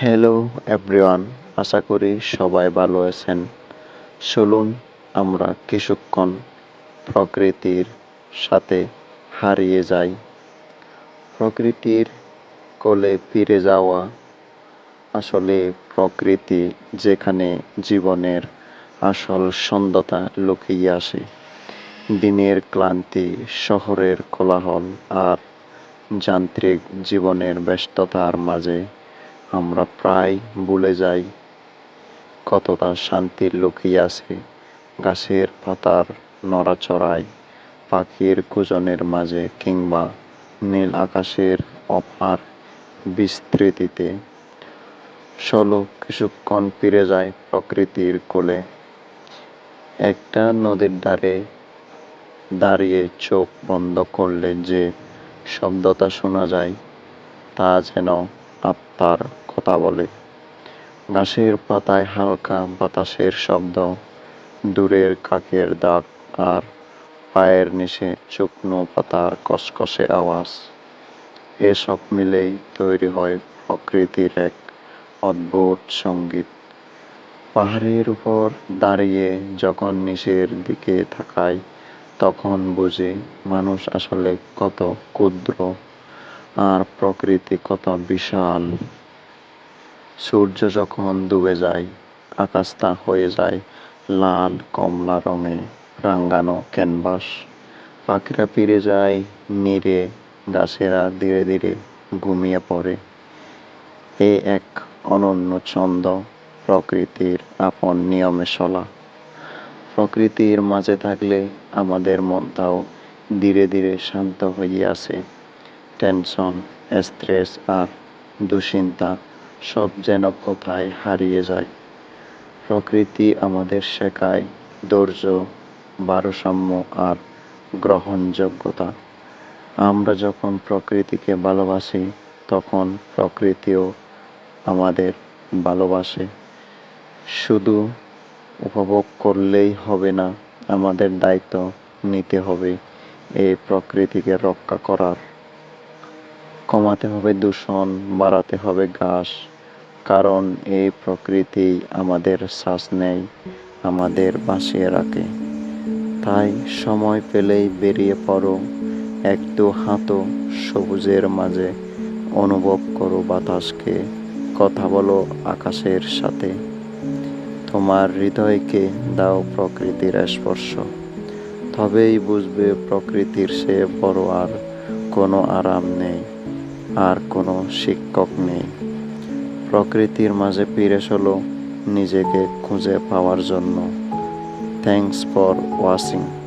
Hello everyone আশা করি সবাই ভালো আছেন। চলুন আমরা কিছুক্ষণ প্রকৃতির সাথে হারিয়ে যাই। প্রকৃতির কোলে ফিরে যাওয়া আসলে প্রকৃতি যেখানে জীবনের আসল সন্ধ্যতা লুকিয়ে আসে। দিনের ক্লান্তি, শহরের কোলাহল আর যান্ত্রিক জীবনের ব্যস্ততার মাঝে আমরা প্রায় ভুলে যাই কতটা শান্তি লুকিয়ে আছে গাছের পাতার নড়াচড়ায়, পাখির কুজনের মাঝে কিংবা নীল আকাশের অপার বিস্তৃতিতে। চলো কিছুক্ষণ ফিরে যায় প্রকৃতির কোলে। একটা নদীর ধারে দাঁড়িয়ে চোখ বন্ধ করলে যে শব্দটা শোনা যায়, তা যেন আত্মার কথা বলে। ঘাসের পাতায় হালকা বাতাসের শব্দ, দূরের কাকের ডাক আর পায়ের নিচে শুকনো পাতার কসকসে আওয়াজ। এসব মিলেই তৈরি হয় প্রকৃতির এক অদ্ভুত সংগীত। পাহাড়ের উপর দাঁড়িয়ে যখন নিচের দিকে তাকাই, তখন বুঝি মানুষ আসলে কত ক্ষুদ্র আর প্রকৃতি কত বিশাল। সূর্য যখন ডুবে যায়, আকাশটা হয়ে যায় লাল কমলা রঙে রাঙ্গানো ক্যানভাস। পাখিরা ফিরে যায় নিরে, গাছেরা ধীরে ধীরে ঘুমিয়ে পড়ে। এ এক অনন্য ছন্দ প্রকৃতির আপন নিয়মে চলা। প্রকৃতির মাঝে থাকলে আমাদের মনটাও ধীরে ধীরে শান্ত হয়ে আসে। টেনশন, স্ট্রেস আর দুশ্চিন্তা সব যেন কোথায় হারিয়ে যায়। প্রকৃতি আমাদের শেখায় ধৈর্য, ভারসাম্য আর গ্রহণযোগ্যতা। আমরা যখন প্রকৃতিকে ভালোবাসি, তখন প্রকৃতিও আমাদের ভালোবাসে। শুধু উপভোগ করলেই হবে না, আমাদের দায়িত্ব নিতে হবে এই প্রকৃতিকে রক্ষা করার। কমাতে হবে, দূষণ বাড়াতে হবে ঘাস, কারণ এই প্রকৃতি আমাদের শ্বাস নেয়, আমাদের বাঁচিয়ে রাখে। তাই সময় পেলেই বেরিয়ে পড়ো, একটু হাঁটো, সবুজের মাঝে অনুভব করো বাতাসকে, কথা বলো আকাশের সাথে। তোমার হৃদয়কে দাও প্রকৃতির স্পর্শ। তবেই বুঝবে প্রকৃতির সে বড় আর কোনো আরাম নেই। আর কোনো শিক্ষক নেই। প্রকৃতির মাঝে ফিরে নিজেকে খুঁজে পাওয়ার জন্য। Thanks for watching